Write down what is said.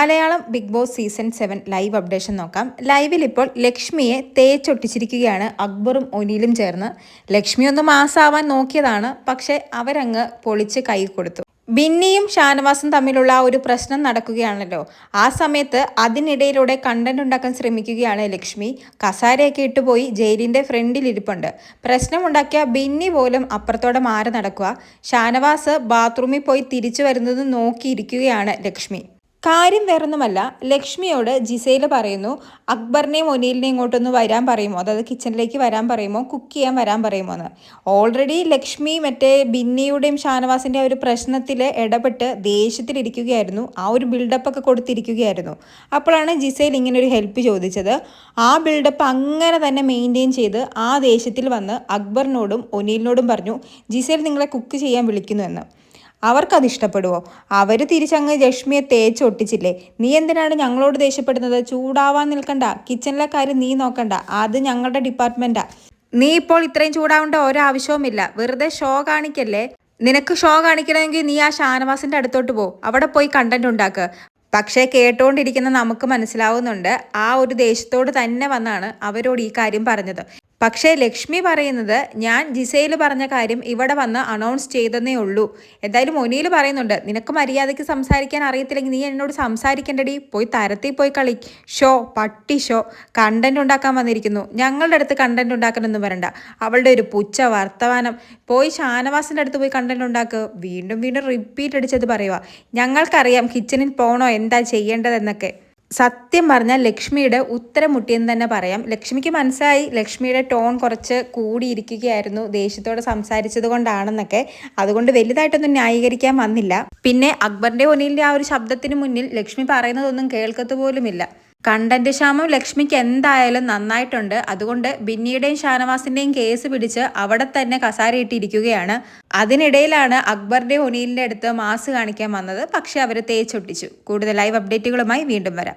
Malayalam Bigg Boss season seven live updation നോക്കാം. ലൈവിൽ ഇപ്പോൾ ലക്ഷ്മിയെ തേച്ചൊട്ടിച്ചിരിക്കുകയാണ് അക്ബറും ഒനിയിലും ചേർന്ന്. ലക്ഷ്മി ഒന്ന് മാസാവാൻ നോക്കിയതാണ് പക്ഷേ അവരങ്ങ് പൊളിച്ച് കൈ കൊടുത്തു. ബിന്നിയും ഷാനവാസും തമ്മിലുള്ള ഒരു പ്രശ്നം നടക്കുകയാണല്ലോ. ആ സമയത്ത് അതിനിടയിലൂടെ കണ്ടന്റ് ഉണ്ടാക്കാൻ ശ്രമിക്കുകയാണ് ലക്ഷ്മി. കസാരയൊക്കെ ഇട്ടുപോയി ജയിലിന്റെ ഫ്രണ്ടിൽ ഇരിപ്പുണ്ട്. പ്രശ്നമുണ്ടാക്കിയ ബിന്നി പോലും അപ്പുറത്തോടെ മാറി നടക്കുക. ഷാനവാസ് ബാത്റൂമിൽ പോയി തിരിച്ചു വരുന്നത് നോക്കിയിരിക്കുകയാണ് ലക്ഷ്മി. കാര്യം വേറൊന്നുമല്ല. ലക്ഷ്മിയോട് ജിസയിൽ പറയുന്നു അക്ബറിനെയും ഒനീലിനെയും ഇങ്ങോട്ടൊന്ന് വരാൻ പറയുമോ? അതായത് കിച്ചണിലേക്ക് വരാൻ പറയുമോ? കുക്ക് ചെയ്യാൻ വരാൻ പറയുമോ? എന്ന്. ഓൾറെഡി ലക്ഷ്മി മറ്റേ ബിന്നിയുടെയും ഷാനവാസിന്റെ ആ ഒരു പ്രശ്നത്തിൽ ഇടപെട്ട് ദേഷ്യത്തിലിരിക്കുകയായിരുന്നു. ആ ഒരു ബിൽഡപ്പ് ഒക്കെ കൊടുത്തിരിക്കുകയായിരുന്നു. അപ്പോഴാണ് ജിസയിൽ ഇങ്ങനെ ഒരു ഹെൽപ്പ് ചോദിച്ചത്. ആ ബിൽഡപ്പ് അങ്ങനെ തന്നെ മെയിന്റെയിൻ ചെയ്ത് ആ ദേഷ്യത്തിൽ വന്ന് അക്ബറിനോടും ഒനീലിനോടും പറഞ്ഞു ജിസയിൽ നിങ്ങളെ കുക്ക് ചെയ്യാൻ വിളിക്കുന്നു എന്ന്. അവർക്കത് ഇഷ്ടപ്പെടുവോ? അവർ തിരിച്ചങ്ങ് ലക്ഷ്മിയെ തേച്ച് ഒട്ടിച്ചില്ലേ? നീ എന്തിനാണ് ഞങ്ങളോട് ദേഷ്യപ്പെടുന്നത്? ചൂടാവാൻ നിൽക്കണ്ട. കിച്ചണിലെ കാര്യം നീ നോക്കണ്ട. അത് ഞങ്ങളുടെ ഡിപ്പാർട്ട്മെന്റാ നീ ഇപ്പോൾ ഇത്രയും ചൂടാവേണ്ട ഒരാവശ്യവുമില്ല. വെറുതെ ഷോ കാണിക്കല്ലേ? നിനക്ക് ഷോ കാണിക്കണമെങ്കിൽ നീ ആ ഷാനവാസിന്റെ അടുത്തോട്ട് പോ. അവിടെ പോയി കണ്ടന്റ് ഉണ്ടാക്കുക പക്ഷേ കേട്ടുകൊണ്ടിരിക്കുന്ന നമുക്ക് മനസ്സിലാവുന്നുണ്ട് ആ ഒരു ദേശത്തോട് തന്നെ വന്നാണ് അവരോട് ഈ കാര്യം പറഞ്ഞത്. പക്ഷേ ലക്ഷ്മി പറയുന്നത് ഞാൻ ജിസയിൽ പറഞ്ഞ കാര്യം ഇവിടെ വന്ന് അനൗൺസ് ചെയ്തെന്നേ ഉള്ളൂ. എന്തായാലും ഒനിയിൽ പറയുന്നുണ്ട് നിനക്ക് മര്യാദയ്ക്ക് സംസാരിക്കാൻ അറിയത്തില്ലെങ്കിൽ നീ എന്നോട് സംസാരിക്കേണ്ടടി. പോയി തരത്തിൽ പോയി കളി. ഷോ പട്ടി ഷോ. കണ്ടന്റ് ഉണ്ടാക്കാൻ വന്നിരിക്കുന്നു. ഞങ്ങളുടെ അടുത്ത് കണ്ടന്റ് ഉണ്ടാക്കണമെന്ന് വരണ്ട. അവളുടെ ഒരു പുച്ച വർത്തമാനം. പോയി ഷാനവാസിന്റെ അടുത്ത് പോയി കണ്ടന്റ് ഉണ്ടാക്കുക വീണ്ടും വീണ്ടും റിപ്പീറ്റ് അടിച്ചത് പറയുക ഞങ്ങൾക്കറിയാം കിച്ചണിൽ പോകണോ എന്താ ചെയ്യേണ്ടതെന്നൊക്കെ. സത്യം പറഞ്ഞാൽ ലക്ഷ്മിയുടെ ഉത്തരം മുട്ടിയെന്ന് തന്നെ പറയാം. ലക്ഷ്മിക്ക് മനസ്സിലായി. ലക്ഷ്മിയുടെ ടോൺ കുറച്ച് കൂടിയിരിക്കുകയായിരുന്നു. ദേഷ്യത്തോടെ സംസാരിച്ചത് കൊണ്ടാണെന്നൊക്കെ. അതുകൊണ്ട് വലുതായിട്ടൊന്നും ന്യായീകരിക്കാൻ വന്നില്ല. പിന്നെ അക്ബറിന്റെ ഒനിലിന്റെ ആ ഒരു ശബ്ദത്തിന് മുന്നിൽ ലക്ഷ്മി പറയുന്നതൊന്നും കേൾക്കത്തു പോലുമില്ല. കണ്ടന്റ് ക്ഷാമം ലക്ഷ്മിക്ക് എന്തായാലും നന്നായിട്ടുണ്ട്. അതുകൊണ്ട് ബിന്നിയുടെയും ഷാനവാസിന്റെയും കേസ് പിടിച്ച് അവിടെ തന്നെ കസാരയിട്ടിരിക്കുകയാണ്. അതിനിടയിലാണ് അക്ബറിന്റെ ഒനീലിന്റെ അടുത്ത് മാസ് കാണിക്കാൻ വന്നത്. പക്ഷെ അവർ തേച്ചൊട്ടിച്ചു. കൂടുതൽ ലൈവ് അപ്ഡേറ്റുകളുമായി വീണ്ടും വരാം.